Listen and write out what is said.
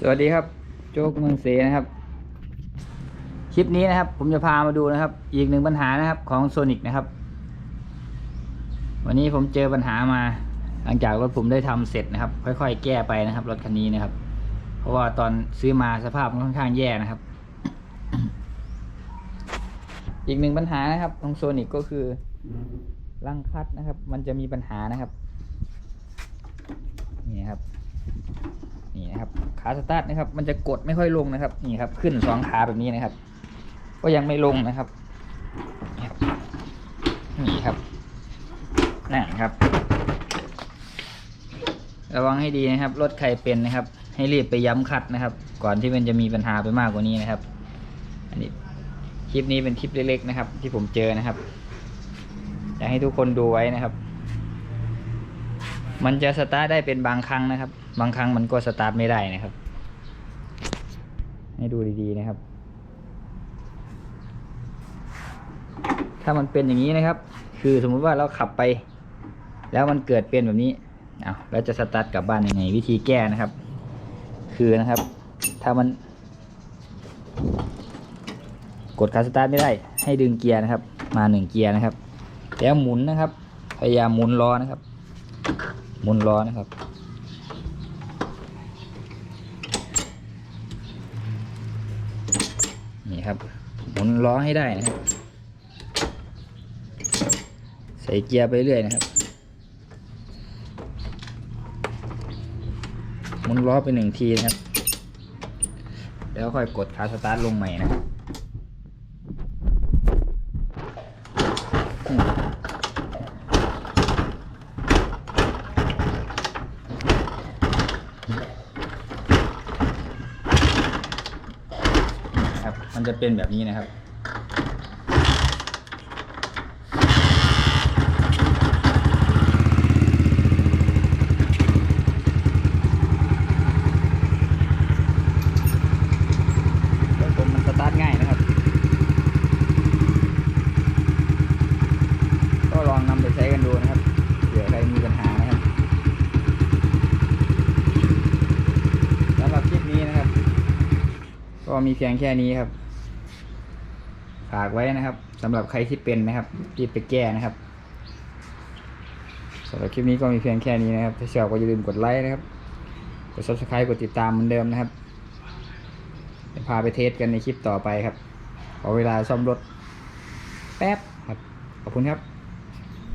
สวัสดีครับ โจ๊กเมืองเสนะครับ คลิปนี้นะครับ ผมจะพามาดูนะครับ อีกหนึ่งปัญหานะครับของโซนิกนะครับ วันนี้ผมเจอปัญหามา หลังจากรถผมได้ทำเสร็จนะครับ ค่อย ๆ แก้ไปนะครับ รถคันนี้นะครับ เพราะว่าตอนซื้อมาสภาพมันค่อนข้างแย่นะครับ อีกหนึ่งปัญหานะครับ ของโซนิกก็คือรังคัดนะครับ มันจะมีปัญหานะครับ นี่นะครับ นะครับ ขาสตาร์ทนะครับ มันจะกดไม่ค่อยลงนะครับ นี่ครับ ขึ้นสองขาแบบนี้นะครับ ก็ยังไม่ลงนะครับ นี่ครับนี่ครับนั่นครับ ระวังให้ดีนะครับ รถใครเป็นนะครับ ให้รีบไปย้ำคัดนะครับ ก่อนที่มันจะมีปัญหาไปมากกว่านี้นะครับ อันนี้คลิปนี้เป็นคลิปเล็กๆนะครับ ที่ผมเจอนะครับอยากให้ทุกคนดูไว้นะครับ มันจะสตาร์ทได้เป็นบางครั้งนะครับ บางครั้งมันก็สตาร์ทไม่ได้นะครับ ให้ดูดีๆนะครับ ถ้ามันเป็นอย่างนี้นะครับ คือสมมุติว่าเราขับไป แล้วมันเกิดเป็นแบบนี้เอาแล้วจะสตาร์ทกลับบ้านยังไง วิธีแก้นะครับ คือนะครับ ถ้ามัน กดคาสตาร์ทไม่ได้ ให้ดึงเกียร์นะครับ มาหนึ่งเกียร์นะครับ แล้วหมุนนะครับ พยายามหมุนล้อนะครับ หมุนล้อนะครับ นี่ครับหมุนล้อให้ได้นะครับ ใส่เกียร์ไปเรื่อยนะครับ หมุนล้อไปหนึ่งทีนะครับ แล้วค่อยกดคาสตาร์ทลงใหม่นะครับอื มันจะเป็นแบบนี้นะครับรถผมมันสตาร์ทง่ายนะครับ ก็ลองนำไปใช้กันดูนะครับเผื่อใครมีปัญหานะครับสำหรับคลิปนี้นะครับ ก็มีเพียงแค่นี้ครับ ฝากไว้นะครับสำหรับใครที่เป็นนะครับรีบไปแก้นะครับสำหรับคลิปนี้ก็มีเพียงแค่นี้นะครับ ถ้าชอบก็อย่าลืมกดไลค์นะครับ กด subscribe กดติดตามเหมือนเดิมนะครับจะพาไปเทสกันในคลิปต่อไปครับ ขอเวลาซ่อมรถแป๊บครับ ขอบคุณครับ